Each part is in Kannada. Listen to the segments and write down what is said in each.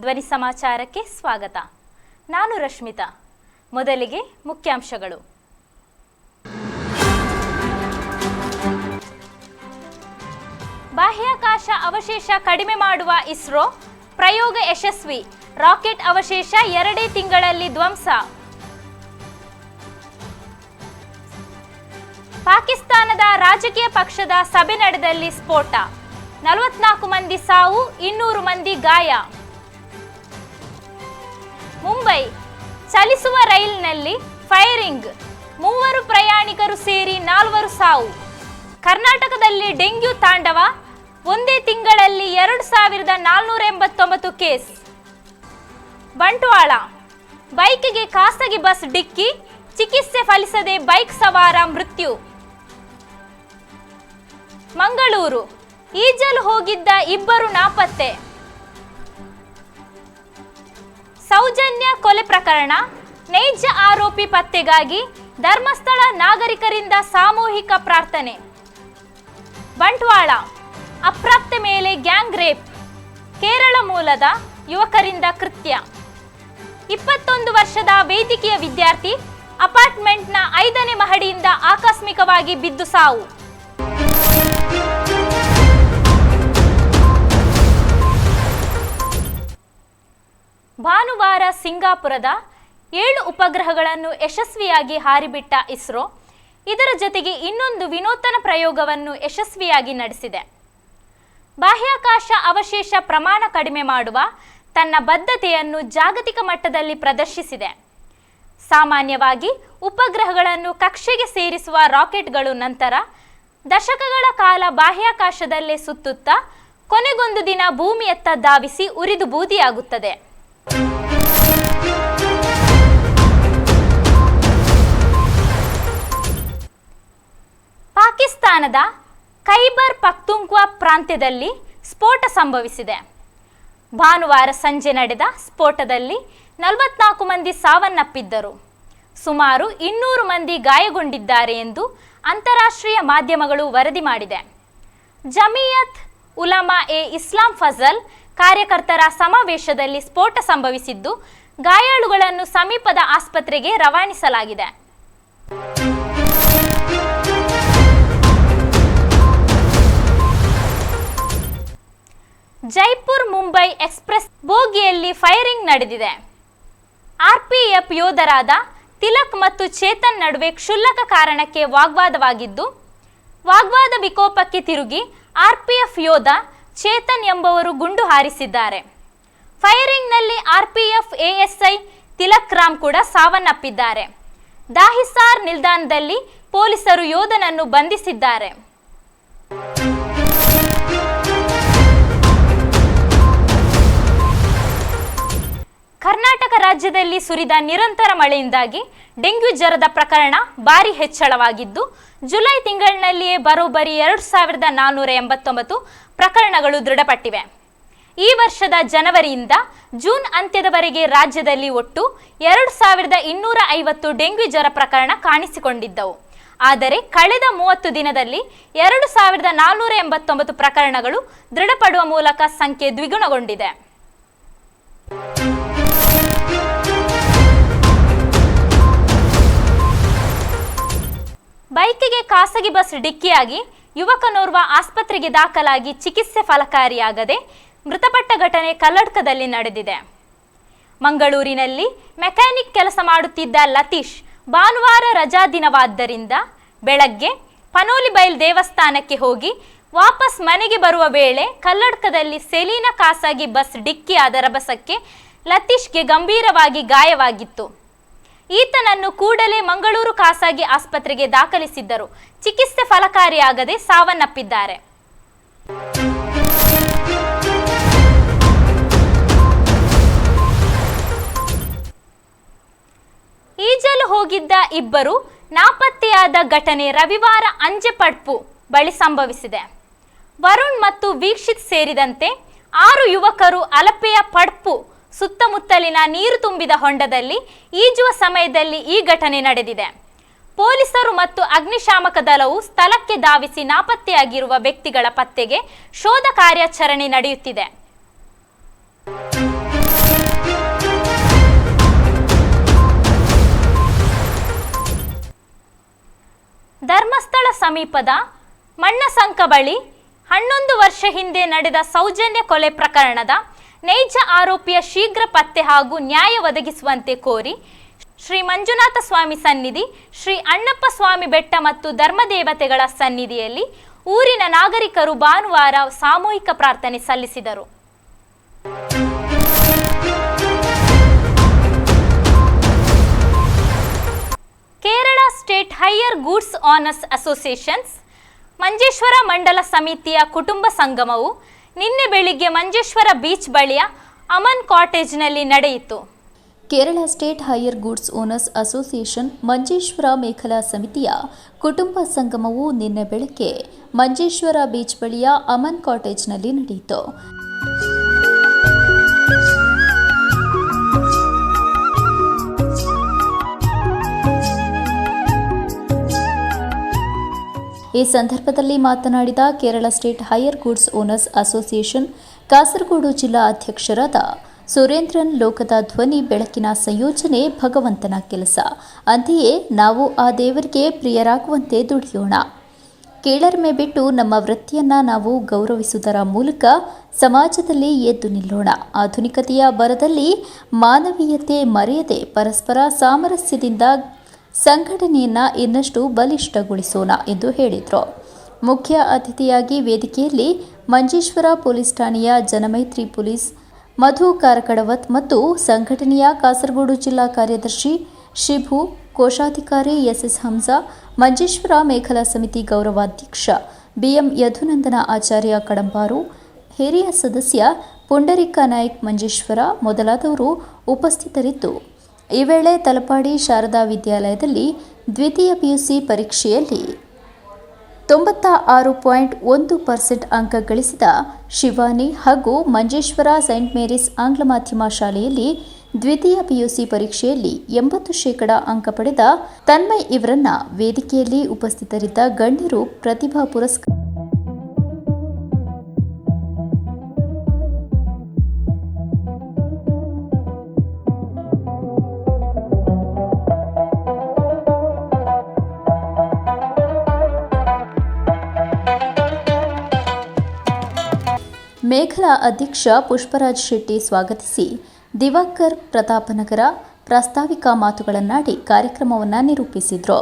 ಧ್ವನಿ ಸಮಾಚಾರಕ್ಕೆ ಸ್ವಾಗತ. ನಾನು ರಶ್ಮಿತಾ. ಮೊದಲಿಗೆ ಮುಖ್ಯಾಂಶಗಳು. ಬಾಹ್ಯಾಕಾಶ ಅವಶೇಷ ಕಡಿಮೆ ಮಾಡುವ ಇಸ್ರೋ ಪ್ರಯೋಗ ಯಶಸ್ವಿ. ರಾಕೆಟ್ ಅವಶೇಷ ಎರಡೇ ತಿಂಗಳಲ್ಲಿ ಧ್ವಂಸ. ಪಾಕಿಸ್ತಾನದ ರಾಜಕೀಯ ಪಕ್ಷದ ಸಭೆ ನಡೆದಲ್ಲಿ ಸ್ಫೋಟ. ನಲವತ್ನಾಲ್ಕು ಮಂದಿ ಸಾವು, ಇನ್ನೂರು ಮಂದಿ ಗಾಯ. ಮುಂಬೈ. ಚಲಿಸುವ ರೈಲಿನಲ್ಲಿ ಫೈರಿಂಗ್. ಮೂವರು ಪ್ರಯಾಣಿಕರು ಸೇರಿ ನಾಲ್ವರು ಸಾವು. ಕರ್ನಾಟಕದಲ್ಲಿ ಡೆಂಗ್ಯೂ ತಾಂಡವ. ಒಂದೇ ತಿಂಗಳಲ್ಲಿ ಎರಡು ಸಾವಿರದ ನಾಲ್ನೂರ ಎಂಬತ್ತೊಂಬತ್ತು ಕೇಸ್. ಬಂಟ್ವಾಳ. ಬೈಕ್ಗೆ ಖಾಸಗಿ ಬಸ್ ಡಿಕ್ಕಿ. ಚಿಕಿತ್ಸೆ ಫಲಿಸದೆ ಬೈಕ್ ಸವಾರ ಮೃತ್ಯು. ಮಂಗಳೂರು. ಈಜಲು ಹೋಗಿದ್ದ ಇಬ್ಬರು ನಾಪತ್ತೆ. ಸೌಜನ್ಯ ಕೊಲೆ ಪ್ರಕರಣ, ನೈಜ ಆರೋಪಿ ಪತ್ತೆಗಾಗಿ ಧರ್ಮಸ್ಥಳ ನಾಗರಿಕರಿಂದ ಸಾಮೂಹಿಕ ಪ್ರಾರ್ಥನೆ. ಬಂಟ್ವಾಳ, ಅಪ್ರಾಪ್ತ ಮೇಲೆ ಗ್ಯಾಂಗ್ ರೇಪ್, ಕೇರಳ ಮೂಲದ ಯುವಕರಿಂದ ಕೃತ್ಯ. ಇಪ್ಪತ್ತೊಂದು ವರ್ಷದ ವೈದ್ಯಕೀಯ ವಿದ್ಯಾರ್ಥಿ, ಅಪಾರ್ಟ್ಮೆಂಟ್ನ ಐದನೇ ಮಹಡಿಯಿಂದ ಆಕಸ್ಮಿಕವಾಗಿ ಬಿದ್ದು ಸಾವು. ಭಾನುವಾರ ಸಿಂಗಾಪುರದ ಏಳು ಉಪಗ್ರಹಗಳನ್ನು ಯಶಸ್ವಿಯಾಗಿ ಹಾರಿಬಿಟ್ಟ ಇಸ್ರೋ, ಇದರ ಜೊತೆಗೆ ಇನ್ನೊಂದು ವಿನೂತನ ಪ್ರಯೋಗವನ್ನು ಯಶಸ್ವಿಯಾಗಿ ನಡೆಸಿದೆ. ಬಾಹ್ಯಾಕಾಶ ಅವಶೇಷ ಪ್ರಮಾಣ ಕಡಿಮೆ ಮಾಡುವ ತನ್ನ ಬದ್ಧತೆಯನ್ನು ಜಾಗತಿಕ ಮಟ್ಟದಲ್ಲಿ ಪ್ರದರ್ಶಿಸಿದೆ. ಸಾಮಾನ್ಯವಾಗಿ ಉಪಗ್ರಹಗಳನ್ನು ಕಕ್ಷೆಗೆ ಸೇರಿಸುವ ರಾಕೆಟ್ಗಳು ನಂತರ ದಶಕಗಳ ಕಾಲ ಬಾಹ್ಯಾಕಾಶದಲ್ಲೇ ಸುತ್ತುತ್ತಾ ಕೊನೆಗೊಂದು ದಿನ ಭೂಮಿಯತ್ತ ಧಾವಿಸಿ ಉರಿದು ಬೂದಿಯಾಗುತ್ತದೆ. ಪಾಕಿಸ್ತಾನದ ಖೈಬರ್ ಪಕ್ತುಂಕ್ವಾ ಪ್ರಾಂತ್ಯದಲ್ಲಿ ಸ್ಫೋಟ ಸಂಭವಿಸಿದೆ. ಭಾನುವಾರ ಸಂಜೆ ನಡೆದ ಸ್ಫೋಟದಲ್ಲಿ ನಲವತ್ನಾಲ್ಕು ಮಂದಿ ಸಾವನ್ನಪ್ಪಿದ್ದರು. ಸುಮಾರು ಇನ್ನೂರು ಮಂದಿ ಗಾಯಗೊಂಡಿದ್ದಾರೆ ಎಂದು ಅಂತಾರಾಷ್ಟ್ರೀಯ ಮಾಧ್ಯಮಗಳು ವರದಿ ಮಾಡಿದೆ. ಜಮಿಯತ್ ಉಲಮಾ ಎ ಇಸ್ಲಾಂ ಫಜಲ್ ಕಾರ್ಯಕರ್ತರ ಸಮಾವೇಶದಲ್ಲಿ ಸ್ಫೋಟ ಸಂಭವಿಸಿದ್ದು, ಗಾಯಾಳುಗಳನ್ನು ಸಮೀಪದ ಆಸ್ಪತ್ರೆಗೆ ರವಾನಿಸಲಾಗಿದೆ. ಜೈಪುರ್ ಮುಂಬೈ ಎಕ್ಸ್ಪ್ರೆಸ್ ಬೋಗಿಯಲ್ಲಿ ಫೈರಿಂಗ್ ನಡೆದಿದೆ. ಆರ್ಪಿಎಫ್ ಯೋಧರಾದ ತಿಲಕ್ ಮತ್ತು ಚೇತನ್ ನಡುವೆ ಕ್ಷುಲ್ಲಕ ಕಾರಣಕ್ಕೆ ವಾಗ್ವಾದವಾಗಿದ್ದು, ವಾಗ್ವಾದ ವಿಕೋಪಕ್ಕೆ ತಿರುಗಿ ಆರ್ಪಿಎಫ್ ಯೋಧ ಚೇತನ್ ಎಂಬವರು ಗುಂಡು ಹಾರಿಸಿದ್ದಾರೆ. ಫೈರಿಂಗ್ನಲ್ಲಿ ಆರ್ಪಿಎಫ್, ಎಎಸ್ಐ, ತಿಲಕ್ ರಾಮ್ ಕೂಡ ಸಾವನ್ನಪ್ಪಿದ್ದಾರೆ. ದಾಹಿಸಾರ್ ನಿಲ್ದಾಣದಲ್ಲಿ ಪೊಲೀಸರು ಯೋಧನನ್ನು ಬಂಧಿಸಿದ್ದಾರೆ. ಕರ್ನಾಟಕ ರಾಜ್ಯದಲ್ಲಿ ಸುರಿದ ನಿರಂತರ ಮಳೆಯಿಂದಾಗಿ ಡೆಂಗ್ಯೂ ಜ್ವರದ ಪ್ರಕರಣ ಭಾರಿ ಹೆಚ್ಚಳವಾಗಿದ್ದು, ಜುಲೈ ತಿಂಗಳಿನಲ್ಲಿಯೇ ಬರೋಬ್ಬರಿ ಎರಡು ಸಾವಿರದ ನಾನ್ನೂರ ಎಂಬತ್ತೊಂಬತ್ತು ಪ್ರಕರಣಗಳು ದೃಢಪಟ್ಟಿವೆ. ಈ ವರ್ಷದ ಜನವರಿಯಿಂದ ಜೂನ್ ಅಂತ್ಯದವರೆಗೆ ರಾಜ್ಯದಲ್ಲಿ ಒಟ್ಟು ಎರಡು ಸಾವಿರದ ಇನ್ನೂರ ಐವತ್ತು ಡೆಂಗ್ಯೂ ಜ್ವರ ಪ್ರಕರಣ ಕಾಣಿಸಿಕೊಂಡಿದ್ದವು. ಆದರೆ ಕಳೆದ ಮೂವತ್ತು ದಿನದಲ್ಲಿ ಎರಡು ಸಾವಿರದ ನಾನ್ನೂರ ಎಂಬತ್ತೊಂಬತ್ತು ಪ್ರಕರಣಗಳು ದೃಢಪಡುವ ಮೂಲಕ ಸಂಖ್ಯೆ ದ್ವಿಗುಣಗೊಂಡಿದೆ. ಬೈಕಿಗೆ ಖಾಸಗಿ ಬಸ್ ಡಿಕ್ಕಿಯಾಗಿ ಯುವಕನೋರ್ವ ಆಸ್ಪತ್ರೆಗೆ ದಾಖಲಾಗಿ ಚಿಕಿತ್ಸೆ ಫಲಕಾರಿಯಾಗದೆ ಮೃತಪಟ್ಟ ಘಟನೆ ಕಲ್ಲಡ್ಕದಲ್ಲಿ ನಡೆದಿದೆ. ಮಂಗಳೂರಿನಲ್ಲಿ ಮೆಕ್ಯಾನಿಕ್ ಕೆಲಸ ಮಾಡುತ್ತಿದ್ದ ಲತೀಶ್ ಭಾನುವಾರ ರಜಾ ದಿನವಾದ್ದರಿಂದ ಬೆಳಗ್ಗೆ ಪನೋಲಿಬೈಲ್ ದೇವಸ್ಥಾನಕ್ಕೆ ಹೋಗಿ ವಾಪಸ್ ಮನೆಗೆ ಬರುವ ವೇಳೆ ಕಲ್ಲಡ್ಕದಲ್ಲಿ ಸೆಲೀನ ಖಾಸಗಿ ಬಸ್ ಡಿಕ್ಕಿಯಾದ ರಭಸಕ್ಕೆ ಲತೀಶ್ಗೆ ಗಂಭೀರವಾಗಿ ಗಾಯವಾಗಿತ್ತು. ಈತನನ್ನು ಕೂಡಲೇ ಮಂಗಳೂರು ಖಾಸಗಿ ಆಸ್ಪತ್ರೆಗೆ ದಾಖಲಿಸಿದ್ದರು. ಚಿಕಿತ್ಸೆ ಫಲಕಾರಿಯಾಗದೆ ಸಾವನ್ನಪ್ಪಿದ್ದಾರೆ. ಈಜಲು ಹೋಗಿದ್ದ ಇಬ್ಬರು ನಾಪತ್ತೆಯಾದ ಘಟನೆ ರವಿವಾರ ಅಂಜೆಪಡ್ಪು ಬಳಿ ಸಂಭವಿಸಿದೆ. ವರುಣ್ ಮತ್ತು ವೀಕ್ಷಿತ್ ಸೇರಿದಂತೆ ಆರು ಯುವಕರು ಅಲಪೆಯ ಪಡ್ಪು ಸುತ್ತಮುತ್ತಲಿನ ನೀರು ತುಂಬಿದ ಹೊಂಡದಲ್ಲಿ ಈಜುವ ಸಮಯದಲ್ಲಿ ಈ ಘಟನೆ ನಡೆದಿದೆ. ಪೊಲೀಸರು ಮತ್ತು ಅಗ್ನಿಶಾಮಕ ದಳವು ಸ್ಥಳಕ್ಕೆ ಧಾವಿಸಿ ನಾಪತ್ತೆಯಾಗಿರುವ ವ್ಯಕ್ತಿಗಳ ಪತ್ತೆಗೆ ಶೋಧ ಕಾರ್ಯಾಚರಣೆ ನಡೆಯುತ್ತಿದೆ. ಧರ್ಮಸ್ಥಳ ಸಮೀಪದ ಮಣ್ಣಸಂಕ ಬಳಿ ಹನ್ನೊಂದು ವರ್ಷ ಹಿಂದೆ ನಡೆದ ಸೌಜನ್ಯ ಕೊಲೆ ಪ್ರಕರಣದ ನೈಜ ಆರೋಪಿಯ ಶೀಘ್ರ ಪತ್ತೆ ಹಾಗೂ ನ್ಯಾಯ ಒದಗಿಸುವಂತೆ ಕೋರಿ ಶ್ರೀ ಮಂಜುನಾಥ ಸ್ವಾಮಿ ಸನ್ನಿಧಿ, ಶ್ರೀ ಅಣ್ಣಪ್ಪ ಸ್ವಾಮಿ ಬೆಟ್ಟ ಮತ್ತು ಧರ್ಮದೇವತೆಗಳ ಸನ್ನಿಧಿಯಲ್ಲಿ ಊರಿನ ನಾಗರಿಕರು ಭಾನುವಾರ ಸಾಮೂಹಿಕ ಪ್ರಾರ್ಥನೆ ಸಲ್ಲಿಸಿದರು. Kerala state hire goods owners associations, Manjeshwar ಮಂಡಲ ಸಮಿತಿಯ ಕುಟುಂಬ ಸಂಗಮವು ನಿನ್ನೆ ಬೆಳಿಗ್ಗೆ ಮಂಜೇಶ್ವರ ಬೀಚ್ ಬಳಿಯ ಅಮನ್ ಕಾಟೇಜ್ನಲ್ಲಿ ನಡೆಯಿತು. Kerala state hire goods owners association Manjeshwar mekhela ಸಮಿತಿಯ ಕುಟುಂಬ ಸಂಗಮವು ನಿನ್ನೆ ಬೆಳಗ್ಗೆ ಮಂಜೇಶ್ವರ ಬೀಚ್ ಬಳಿಯ ಅಮನ್ ಕಾಟೇಜ್ನಲ್ಲಿ ನಡೆಯಿತು. ಈ ಸಂದರ್ಭದಲ್ಲಿ ಮಾತನಾಡಿದ Kerala state hire goods owners association, Kasaragod ಜಿಲ್ಲಾ ಅಧ್ಯಕ್ಷರಾದ ಸುರೇಂದ್ರನ್ ಲೋಕದ ಧ್ವನಿ ಬೆಳಕಿನ ಸಂಯೋಜನೆ ಭಗವಂತನ ಕೆಲಸ. ಅಂತೆಯೇ ನಾವು ಆ ದೇವರಿಗೆ ಪ್ರಿಯರಾಗುವಂತೆ ದುಡಿಯೋಣ. ಕೇಳರ್ಮೆ ಬಿಟ್ಟು ನಮ್ಮ ವೃತ್ತಿಯನ್ನ ನಾವು ಗೌರವಿಸುವುದರ ಮೂಲಕ ಸಮಾಜದಲ್ಲಿ ಎದ್ದು ನಿಲ್ಲೋಣ. ಆಧುನಿಕತೆಯ ಬರದಲ್ಲಿ ಮಾನವೀಯತೆ ಮರೆಯದೆ ಪರಸ್ಪರ ಸಾಮರಸ್ಯದಿಂದ ಸಂಘಟನೆಯನ್ನ ಇನ್ನಷ್ಟು ಬಲಿಷ್ಠಗೊಳಿಸೋಣ ಎಂದು ಹೇಳಿದರು. ಮುಖ್ಯ ಅತಿಥಿಯಾಗಿ ವೇದಿಕೆಯಲ್ಲಿ ಮಂಜೇಶ್ವರ ಪೊಲೀಸ್ ಠಾಣೆಯ ಜನಮೈತ್ರಿ ಪೊಲೀಸ್ ಮಧು ಕಾರಕಡವತ್ ಮತ್ತು ಸಂಘಟನೆಯ ಕಾಸರಗೋಡು ಜಿಲ್ಲಾ ಕಾರ್ಯದರ್ಶಿ ಶಿಭು ಕೋಶಾಧಿಕಾರಿ ಎಸ್ಎಸ್ ಹಂಸಾ, ಮಂಜೇಶ್ವರ ಮೇಖಲಾ ಸಮಿತಿ ಗೌರವಾಧ್ಯಕ್ಷ ಬಿಎಂ ಯಧುನಂದನ ಆಚಾರ್ಯ ಕಡಂಬಾರು, ಹಿರಿಯ ಸದಸ್ಯ ಪುಂಡರಿಕ ನಾಯಕ್ ಮಂಜೇಶ್ವರ ಮೊದಲಾದವರು ಉಪಸ್ಥಿತರಿದ್ದು ಈ ವೇಳೆ ತಲಪಾಡಿ ಶಾರದಾ ವಿದ್ಯಾಲಯದಲ್ಲಿ ದ್ವಿತೀಯ ಪಿಯುಸಿ ಪರೀಕ್ಷೆಯಲ್ಲಿ ತೊಂಬತ್ತ ಆರು ಪಾಯಿಂಟ್ ಒಂದು ಪರ್ಸೆಂಟ್ ಅಂಕ ಗಳಿಸಿದ ಶಿವಾನಿ ಹಾಗೂ ಮಂಜೇಶ್ವರ ಸೈಂಟ್ ಮೇರಿಸ್ ಆಂಗ್ಲ ಮಾಧ್ಯಮ ಶಾಲೆಯಲ್ಲಿ ದ್ವಿತೀಯ ಪಿಯುಸಿ ಪರೀಕ್ಷೆಯಲ್ಲಿ ಎಂಬತ್ತು ಶೇಕಡ ಅಂಕ ಪಡೆದ ತನ್ಮಯ್ ಇವರನ್ನ ವೇದಿಕೆಯಲ್ಲಿ ಉಪಸ್ಥಿತರಿದ್ದ ಗಣ್ಯರು ಪ್ರತಿಭಾ ಪುರಸ್ಕಾರ ಮೇಘಲಾ ಅಧ್ಯಕ್ಷ ಪುಷ್ಪರಾಜ್ ಶೆಟ್ಟಿ ಸ್ವಾಗತಿಸಿ. ದಿವಾಕರ್ ಪ್ರತಾಪನಗರ ಪ್ರಾಸ್ತಾವಿಕ ಮಾತುಗಳನ್ನಾಡಿ ಕಾರ್ಯಕ್ರಮವನ್ನು ನಿರೂಪಿಸಿದರು.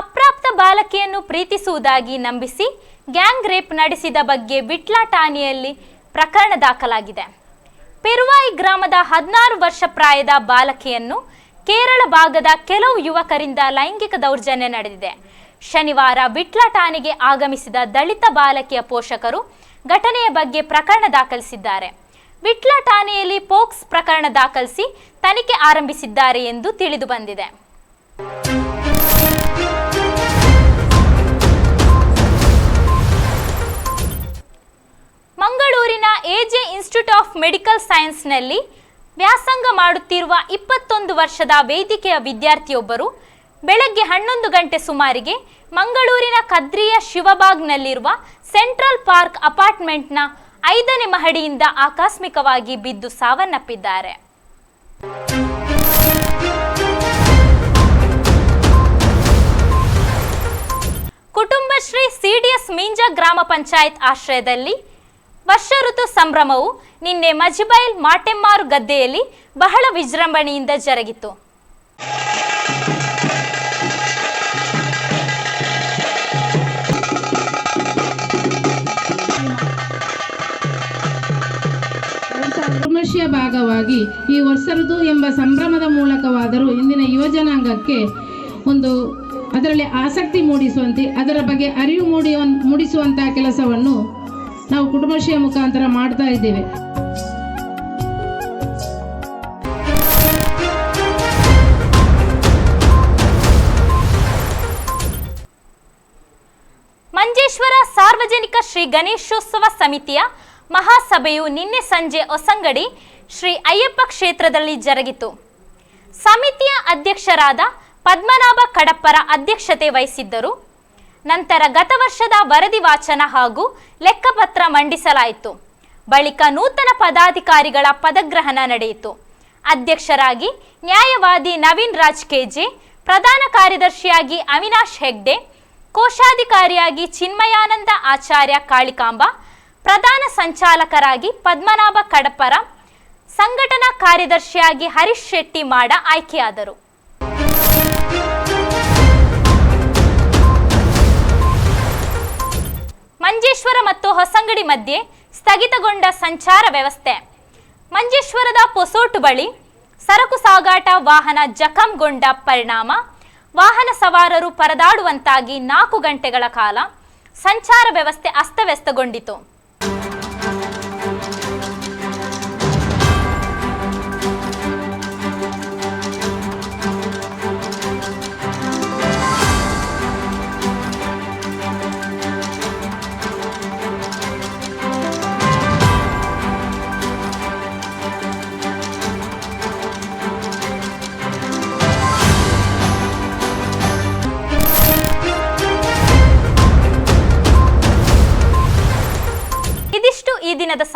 ಅಪ್ರಾಪ್ತ ಬಾಲಕಿಯನ್ನು ಪ್ರೀತಿಸುವುದಾಗಿ ನಂಬಿಸಿ ಗ್ಯಾಂಗ್ ರೇಪ್ ನಡೆಸಿದ ಬಗ್ಗೆ ವಿಟ್ಲ ಠಾಣೆಯಲ್ಲಿ ಪ್ರಕರಣ ದಾಖಲಾಗಿದೆ. ಪೆರುವಾಯಿ ಗ್ರಾಮದ ಹದಿನಾರು ವರ್ಷ ಪ್ರಾಯದ ಬಾಲಕಿಯನ್ನು ಕೇರಳ ಭಾಗದ ಕೆಲವು ಯುವಕರಿಂದ ಲೈಂಗಿಕ ದೌರ್ಜನ್ಯ ನಡೆದಿದೆ. ಶನಿವಾರ ವಿಟ್ಲ ಠಾಣೆಗೆ ಆಗಮಿಸಿದ ದಲಿತ ಬಾಲಕಿಯ ಪೋಷಕರು ಘಟನೆಯ ಬಗ್ಗೆ ಪ್ರಕರಣ ದಾಖಲಿಸಿದ್ದಾರೆ. ವಿಟ್ಲ ಠಾಣೆಯಲ್ಲಿ ಪೋಕ್ಸ್ ಪ್ರಕರಣ ದಾಖಲಿಸಿ ತನಿಖೆ ಆರಂಭಿಸಿದ್ದಾರೆ ಎಂದು ತಿಳಿದು ಬಂದಿದೆ. ಮಂಗಳೂರಿನ ಎಜೆ ಇನ್ಸ್ಟಿಟ್ಯೂಟ್ ಆಫ್ ಮೆಡಿಕಲ್ ಸೈನ್ಸ್ನಲ್ಲಿ ವ್ಯಾಸಂಗ ಮಾಡುತ್ತಿರುವ ಇಪ್ಪತ್ತೊಂದು ವರ್ಷದ ವೇದಿಕೆಯ ವಿದ್ಯಾರ್ಥಿಯೊಬ್ಬರು ಬೆಳಗ್ಗೆ ಹನ್ನೊಂದು ಗಂಟೆ ಸುಮಾರಿಗೆ ಮಂಗಳೂರಿನ ಕದ್ರಿಯ ಶಿವಬಾಗ್ನಲ್ಲಿರುವ ಸೆಂಟ್ರಲ್ ಪಾರ್ಕ್ ಅಪಾರ್ಟ್ಮೆಂಟ್ನ ಐದನೇ ಮಹಡಿಯಿಂದ ಆಕಸ್ಮಿಕವಾಗಿ ಬಿದ್ದು ಸಾವನ್ನಪ್ಪಿದ್ದಾರೆ. ಕುಟುಂಬಶ್ರೀ ಸಿಡಿಎಸ್ ಮೀಂಜ ಗ್ರಾಮ ಪಂಚಾಯತ್ ಆಶ್ರಯದಲ್ಲಿ ವರ್ಷ ಋತು ಸಂಭ್ರಮವು ನಿನ್ನೆ ಮಜಿಬೈಲ್ ಮಾಟೆಮ್ಮಾರು ಗದ್ದೆಯಲ್ಲಿ ಬಹಳ ವಿಜೃಂಭಣೆಯಿಂದ ಜರುಗಿತು ಭಾಗವಾಗಿ ಈ ವರ್ಷ ಋತು ಎಂಬ ಸಂಭ್ರಮದ ಮೂಲಕವಾದರೂ ಇಂದಿನ ಯುವಜನಾಂಗಕ್ಕೆ ಒಂದು ಅದರಲ್ಲಿ ಆಸಕ್ತಿ ಮೂಡಿಸುವಂತೆ, ಅದರ ಬಗ್ಗೆ ಅರಿವು ಮೂಡಿ ಮೂಡಿಸುವಂತಹ ಕೆಲಸವನ್ನು ನಾವು ಕುಟುಂಬಶ್ರೀಯ ಮುಖಾಂತರ ಮಾಡ್ತಾ ಇದ್ದೇವೆ. ಮಂಜೇಶ್ವರ ಸಾರ್ವಜನಿಕ ಶ್ರೀ ಗಣೇಶೋತ್ಸವ ಸಮಿತಿಯ ಮಹಾಸಭೆಯು ನಿನ್ನೆ ಸಂಜೆ ಹೊಸಂಗಡಿ ಶ್ರೀ ಅಯ್ಯಪ್ಪ ಕ್ಷೇತ್ರದಲ್ಲಿ ಜರುಗಿತು. ಸಮಿತಿಯ ಅಧ್ಯಕ್ಷರಾದ ಪದ್ಮನಾಭ ಕಡಪ್ಪರ ಅಧ್ಯಕ್ಷತೆ ವಹಿಸಿದ್ದರು. ನಂತರ ಗತ ವರ್ಷದ ವರದಿ ವಾಚನ ಹಾಗೂ ಲೆಕ್ಕಪತ್ರ ಮಂಡಿಸಲಾಯಿತು. ಬಳಿಕ ನೂತನ ಪದಾಧಿಕಾರಿಗಳ ಪದಗ್ರಹಣ ನಡೆಯಿತು. ಅಧ್ಯಕ್ಷರಾಗಿ ನ್ಯಾಯವಾದಿ ನವೀನ್ ರಾಜ್ ಕೆಜೆ, ಪ್ರಧಾನ ಕಾರ್ಯದರ್ಶಿಯಾಗಿ ಅವಿನಾಶ್ ಹೆಗ್ಡೆ, ಕೋಶಾಧಿಕಾರಿಯಾಗಿ ಚಿನ್ಮಯಾನಂದ ಆಚಾರ್ಯ ಕಾಳಿಕಾಂಬ, ಪ್ರಧಾನ ಸಂಚಾಲಕರಾಗಿ ಪದ್ಮನಾಭ ಕಡಪರ ಸಂಘಟನಾ ಕಾರ್ಯದರ್ಶಿಯಾಗಿ ಹರೀಶ್ ಶೆಟ್ಟಿ ಮಾಡ ಆಯ್ಕೆಯಾದರು. ಮಂಜೇಶ್ವರ ಮತ್ತು ಹೊಸಂಗಡಿ ಮಧ್ಯೆ ಸ್ಥಗಿತಗೊಂಡ ಸಂಚಾರ ವ್ಯವಸ್ಥೆ. ಮಂಜೇಶ್ವರದ ಪೊಸೋಟು ಬಳಿ ಸರಕು ಸಾಗಾಟ ವಾಹನ ಜಖಂಗೊಂಡ ಪರಿಣಾಮ. ವಾಹನ ಸವಾರರು ಪರದಾಡುವಂತಾಗಿ ನಾಲ್ಕು ಗಂಟೆಗಳ ಕಾಲ ಸಂಚಾರ ವ್ಯವಸ್ಥೆ ಅಸ್ತವ್ಯಸ್ತಗೊಂಡಿತು.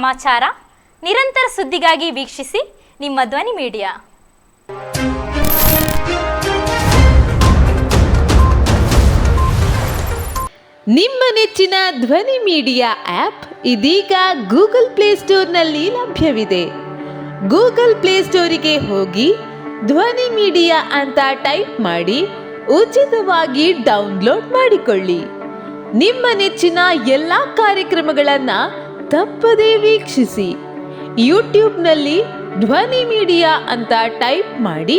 ಸಮಾಚಾರ ನಿರಂತರ ಸುದ್ದಿಗಾಗಿ ವೀಕ್ಷಿಸಿ ನಿಮ್ಮ ಧ್ವನಿ ಮೀಡಿಯಾ. ನಿಮ್ಮ ನೆಚ್ಚಿನ ಧ್ವನಿ ಮೀಡಿಯಾ ಆಪ್ ಇದೀಗ ಗೂಗಲ್ ಪ್ಲೇಸ್ಟೋರ್ನಲ್ಲಿ ಲಭ್ಯವಿದೆ. ಗೂಗಲ್ ಪ್ಲೇಸ್ಟೋರಿಗೆ ಹೋಗಿ ಧ್ವನಿ ಮೀಡಿಯಾ ಅಂತ ಟೈಪ್ ಮಾಡಿ ಉಚಿತವಾಗಿ ಡೌನ್ಲೋಡ್ ಮಾಡಿಕೊಳ್ಳಿ. ನಿಮ್ಮ ನೆಚ್ಚಿನ ಎಲ್ಲ ಕಾರ್ಯಕ್ರಮಗಳನ್ನು ತಪ್ಪದೇ ವೀಕ್ಷಿಸಿ. ಯೂಟ್ಯೂಬ್ನಲ್ಲಿ ಧ್ವನಿ ಮೀಡಿಯಾ ಅಂತ ಟೈಪ್ ಮಾಡಿ,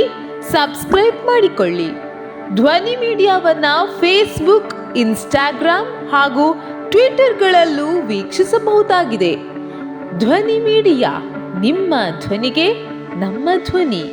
ಸಬ್ಸ್ಕ್ರೈಬ್ ಮಾಡಿಕೊಳ್ಳಿ. ಧ್ವನಿ ಮೀಡಿಯಾವನ್ನ ಫೇಸ್ಬುಕ್, ಇನ್ಸ್ಟಾಗ್ರಾಮ್ ಹಾಗೂ ಟ್ವಿಟರ್ಗಳಲ್ಲೂ ವೀಕ್ಷಿಸಬಹುದಾಗಿದೆ. ಧ್ವನಿ ಮೀಡಿಯಾ ನಿಮ್ಮ ಧ್ವನಿಗೆ ನಮ್ಮ ಧ್ವನಿ.